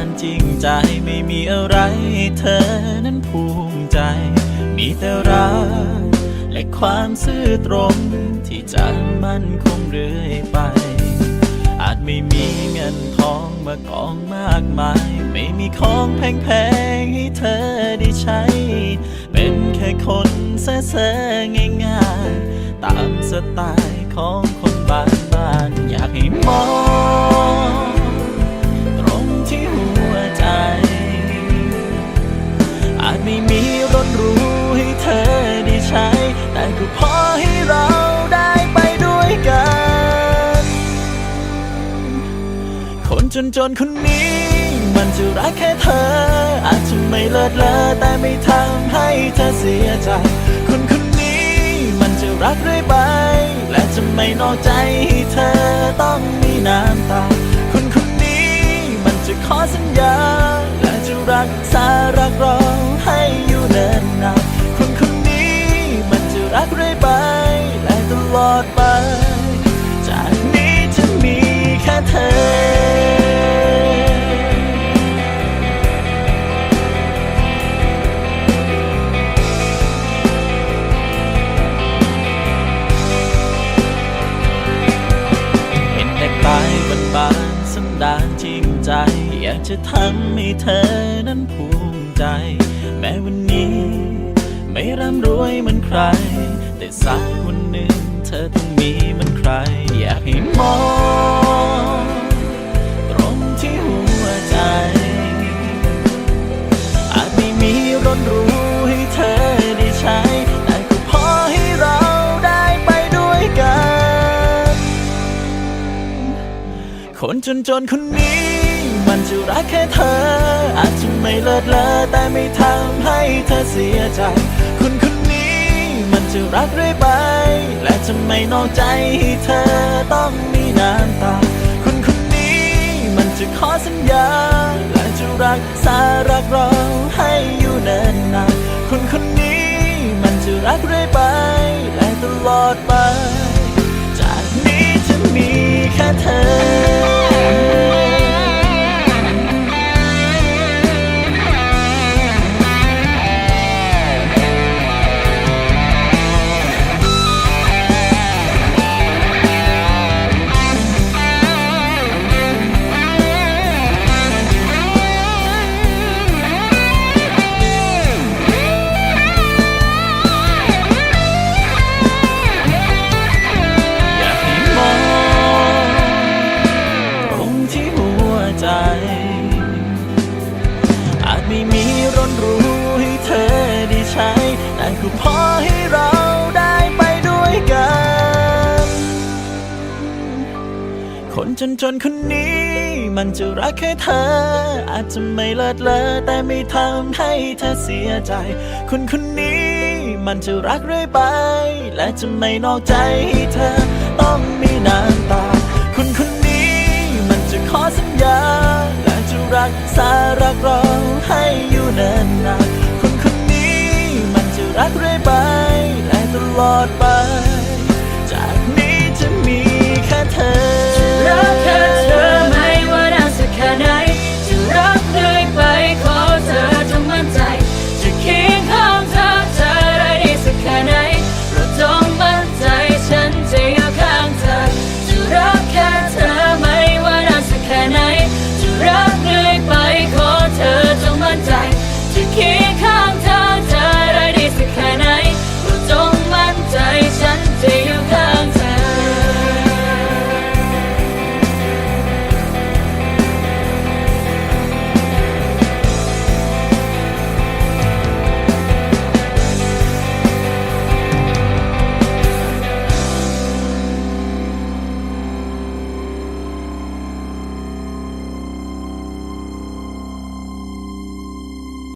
การจริงใจไม่มีอะไรเธอนั้นภูมิใจ มีแต่รักและความซื่อตรง ที่จะมั่นคงเรื่อยไป อาจไม่มีเงินทองมากองมากมาย ไม่มีของแพงๆให้เธอได้ใช้ เป็นแค่คนเซ่อๆง่ายๆ ตามสไตล์ของคนบ้านบ้านๆอยากให้มอง จนจนคนนี้ มันจะรักแค่เธอ อาจจะไม่เลิศเลอแต่ไม่ทำให้เธอเสียใจ คนคนนี้ มันจะรักเรื่อยไป และจะไม่นอกใจให้เธอต้องมีน้ำตา จะทำให้เธอนั้นภูมิใจ แม้วันนี้ ไม่ร่ำรวยเหมือนใคร แต่สักวันหนึ่งเธอต้องมีเหมือนใคร อยากให้มองตรงที่หัวใจ อาจไม่มีรถรูให้เธอได้ใช้ แต่ก็พอให้เราได้ไปด้วยกัน คนจนๆคนนี้ นจะรักแค่เธอ อาจจะไม่เลิศเลอแต่ไม่ทำให้เธอเสียใจคนคนนี้มันจะรักเรื่อยไป และจะไม่นอกใจให้เธอต้องมีน้ำตาคนคนนี้มันจะขอสัญญา และจะรักษารักเราให้อยู่เนินนานคนคนนี้มันจะรักเรื่อยไป และตลอดไป จากนี้จะมีแค่เธอ อาจไม่มีรถหรูให้เธอได้ใช้ แต่ก็พอให้เราได้ไปด้วยกัน คนจนจนๆคนนี้ มันจะรักแค่เธอ อาจจะไม่เลิศเลอแต่ไม่ทำให้เธอเสียใจ คนคนนี้ มันจะรักเรื่อยไป และจะไม่นอกใจให้เธอต้องมีน้ำตา คนคน กสารักเราให้อยู่เนินนานคนคนนี้มันจะรักเรื่อยไปและตลอดไป